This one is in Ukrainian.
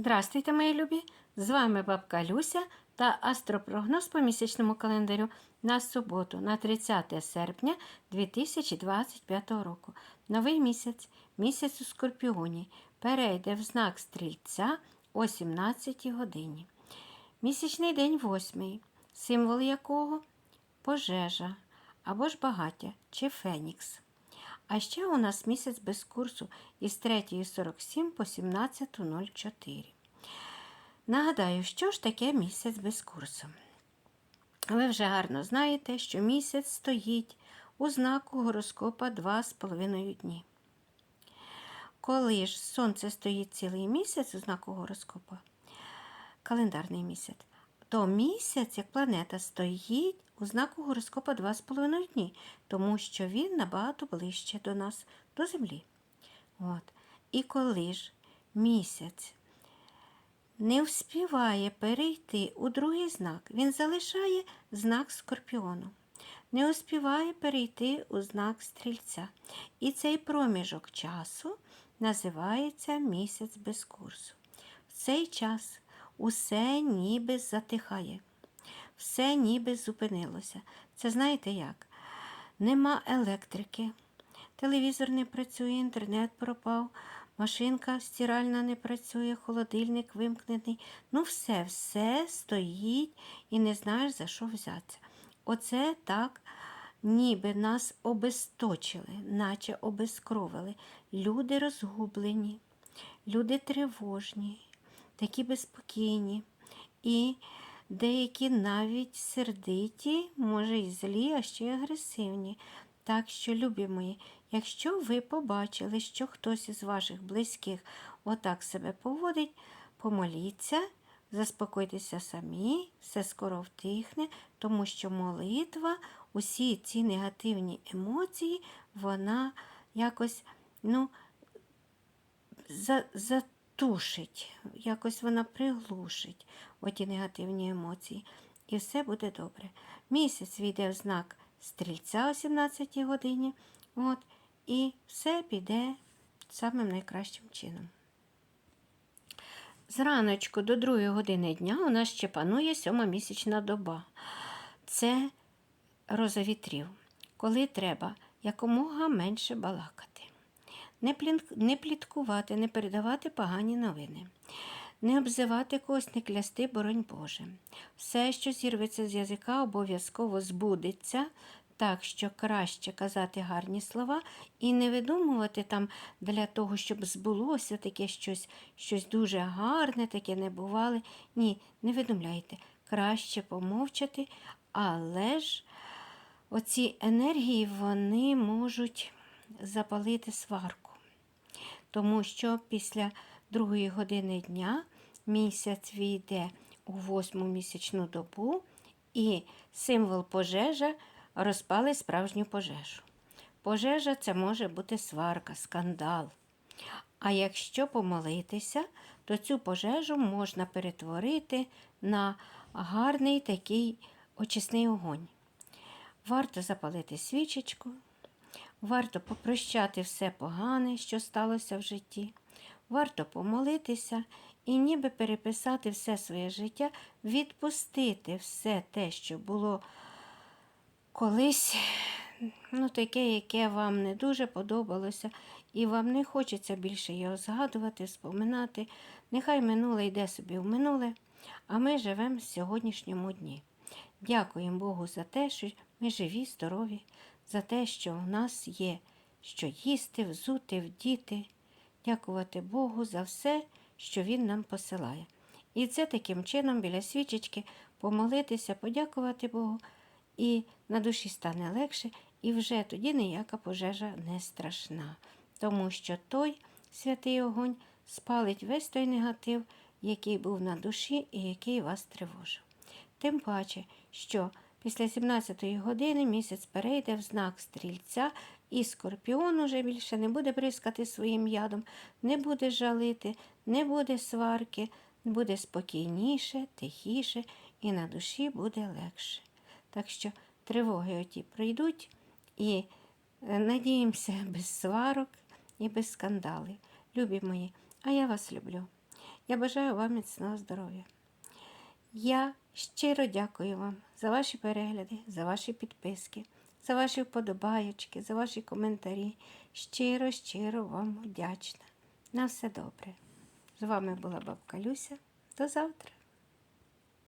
Здравствуйте, мої любі! З вами бабка Люся та астропрогноз по місячному календарю на суботу, на 30 серпня 2025 року. Новий місяць, місяць у Скорпіоні, перейде в знак стрільця о 17 годині. Місячний день восьмий, символ якого пожежа або ж багаття чи фенікс. А ще у нас місяць без курсу із 3.47 по 17.04. Нагадаю, що ж таке місяць без курсу? Ви вже гарно знаєте, що місяць стоїть у знаку гороскопа 2,5 дні. Коли ж сонце стоїть цілий місяць у знаку гороскопа, календарний місяць, то місяць, як планета, стоїть у знаку гороскопа 2,5 дні, тому що він набагато ближче до нас, до Землі. От. І коли ж місяць не вспіває перейти у другий знак, він залишає знак скорпіону. Не успіває перейти у знак стрільця. І цей проміжок часу називається місяць без курсу. В цей час усе ніби затихає, все ніби зупинилося. Це знаєте як? Нема електрики, телевізор не працює, інтернет пропав, машинка стиральна не працює, холодильник вимкнений. Ну, все, все стоїть і не знаєш, за що взятися. Оце так, ніби нас обесточили, наче обескровили. Люди розгублені, люди тривожні, такі безпокійні. І деякі навіть сердиті, може і злі, а ще й агресивні. Так що, любі мої, якщо ви побачили, що хтось із ваших близьких отак себе поводить, помоліться, заспокойтеся самі, все скоро втихне, тому що молитва, усі ці негативні емоції, вона якось, ну, за, затушить, якось вона приглушить оті негативні емоції. І все буде добре. Місяць війде в знак стрільця о 17 годині. От, і все піде самим найкращим чином. Зраночку до 2 години дня у нас ще панує сьомомісячна доба. Це роза коли треба якомога менше балакати, не пліткувати, не передавати погані новини, не обзивати когось, не клясти, боронь Боже. Все, що зірветься з язика, обов'язково збудеться, так що краще казати гарні слова і не видумувати там для того, щоб збулося таке щось, щось дуже гарне, таке не бували. Ні, не видумляйте. Краще помовчати, але ж оці енергії вони можуть запалити сварку. Тому що після другої години дня місяць війде у восьму місячну добу, і символ пожежа розпали справжню пожежу. Пожежа це може бути сварка, скандал. А якщо помолитися, то цю пожежу можна перетворити на гарний такий очисний огонь. Варто запалити свічечку, варто попрощати все погане, що сталося в житті, варто помолитися і ніби переписати все своє життя, відпустити все те, що було колись ну, таке, яке вам не дуже подобалося, і вам не хочеться більше його згадувати, споминати. Нехай минуле йде собі в минуле, а ми живемо в сьогоднішньому дні. Дякуємо Богу за те, що ми живі, здорові, за те, що у нас є що їсти, взути, вдіти. Дякувати Богу за все, що Він нам посилає. І це таким чином біля свічечки помолитися, подякувати Богу, і на душі стане легше, і вже тоді ніяка пожежа не страшна, тому що той святий огонь спалить весь той негатив, який був на душі і який вас тривожив. Тим паче, що після 17-ї години місяць перейде в знак стрільця, і скорпіон уже більше не буде бризкати своїм ядом, не буде жалити, не буде сварки, буде спокійніше, тихіше, і на душі буде легше. Так що тривоги оті пройдуть і е, надіємося без сварок і без скандалів. Любі мої, а я вас люблю. Я бажаю вам міцного здоров'я. Я щиро дякую вам за ваші перегляди, за ваші підписки, за ваші вподобаєчки, за ваші коментарі. Щиро, щиро вам вдячна. На все добре. З вами була бабка Люся. До завтра.